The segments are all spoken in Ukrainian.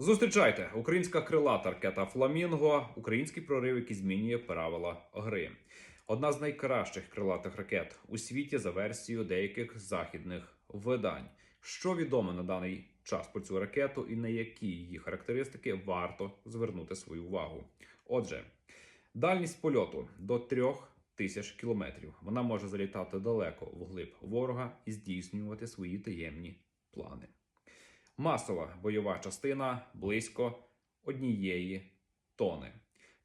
Зустрічайте українська крилата ракета Фламінго, український прорив, який змінює правила гри. Одна з найкращих крилатих ракет у світі за версією деяких західних видань. Що відомо на даний час про цю ракету і на які її характеристики варто звернути свою увагу. Отже, дальність польоту до 3000 кілометрів. Вона може залітати далеко вглиб ворога і здійснювати свої таємні плани. Масова бойова частина близько однієї тони.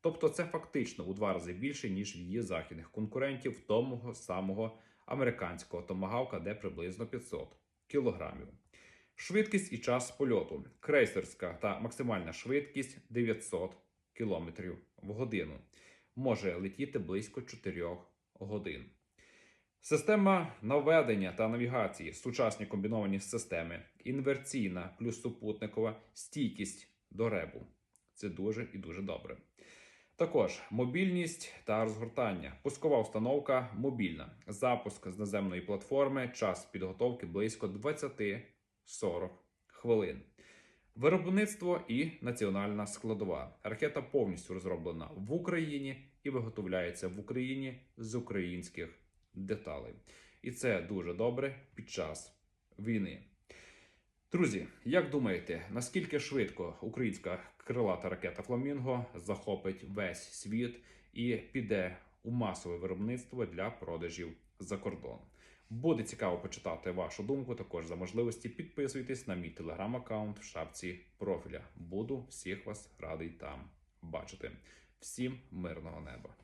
Тобто це фактично у два рази більше, ніж її західних конкурентів, того самого американського томагавка, де приблизно 500 кілограмів. Швидкість і час польоту. Крейсерська та максимальна швидкість 900 км в годину. Може летіти близько 4 годин. Система наведення та навігації, сучасні комбіновані системи, інверційна плюс супутникова стійкість до ребу. Це дуже і дуже добре. Також мобільність та розгортання. Пускова установка мобільна. Запуск з наземної платформи, час підготовки близько 20-40 хвилин. Виробництво і національна складова. Ракета повністю розроблена в Україні і виготовляється в Україні з українських деталей. І це дуже добре під час війни. Друзі, як думаєте, наскільки швидко українська крилата ракета Фламінго захопить весь світ і піде у масове виробництво для продажів за кордон? Буде цікаво почитати вашу думку. Також за можливості підписуйтесь на мій телеграм-аккаунт в шапці профіля. Буду всіх вас радий там бачити. Всім мирного неба!